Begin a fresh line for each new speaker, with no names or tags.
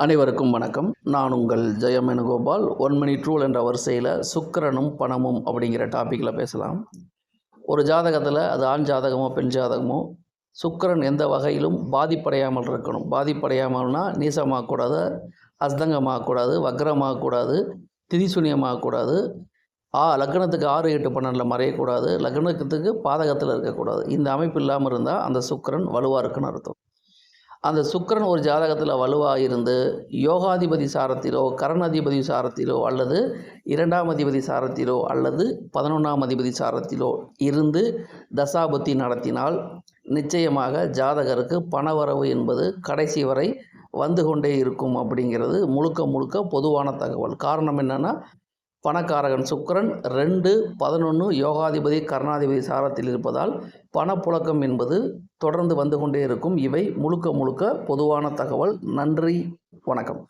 அனைவருக்கும் வணக்கம். நான் உங்கள் ஜெயமேனுகோபால். ஒன் மினிட் ரூல் என்ற வரிசையில் சுக்கரனும் பணமும் அப்படிங்கிற டாப்பிக்கில் பேசலாம். ஒரு ஜாதகத்தில் அது ஆண் ஜாதகமோ பெண் ஜாதகமோ சுக்கரன் எந்த வகையிலும் பாதிப்படையாமல் இருக்கணும். பாதிப்படையாமல்னா நீசமாகக்கூடாது அஸ்தங்கமாகக்கூடாது வக்ரமாகக்கூடாது திதிசூன்யமாகக்கூடாது ஆ லக்னத்துக்கு ஆறு எட்டு பன்னெண்டில் மறையக்கூடாது லக்னத்துக்கு பாதகத்தில் இருக்கக்கூடாது. இந்த அமைப்பு இல்லாமல் இருந்தால் அந்த சுக்கரன் வலுவாக இருக்குன்னு அர்த்தம். அந்த சுக்கிரன் ஒரு ஜாதகத்தில் வலுவாக இருந்து யோகாதிபதி சாரத்திலோ கரணாதிபதி சாரத்திலோ அல்லது இரண்டாம் அதிபதி சாரத்திலோ அல்லது பதினொன்றாம் அதிபதி சாரத்திலோ இருந்து தசாபுத்தி நடத்தினால் நிச்சயமாக ஜாதகருக்கு பணவரவு என்பது கடைசி வரை வந்து கொண்டே இருக்கும் அப்படிங்கிறது முழுக்க முழுக்க பொதுவான தகவல். காரணம் என்னென்னா பணக்காரகன் சுக்கரன் ரெண்டு பதினொன்று யோகாதிபதி கருணாதிபதி சாரத்தில் இருப்பதால் பணப்புழக்கம் என்பது தொடர்ந்து வந்து கொண்டே இருக்கும். இவை முழுக்க முழுக்க பொதுவான தகவல். நன்றி. வணக்கம்.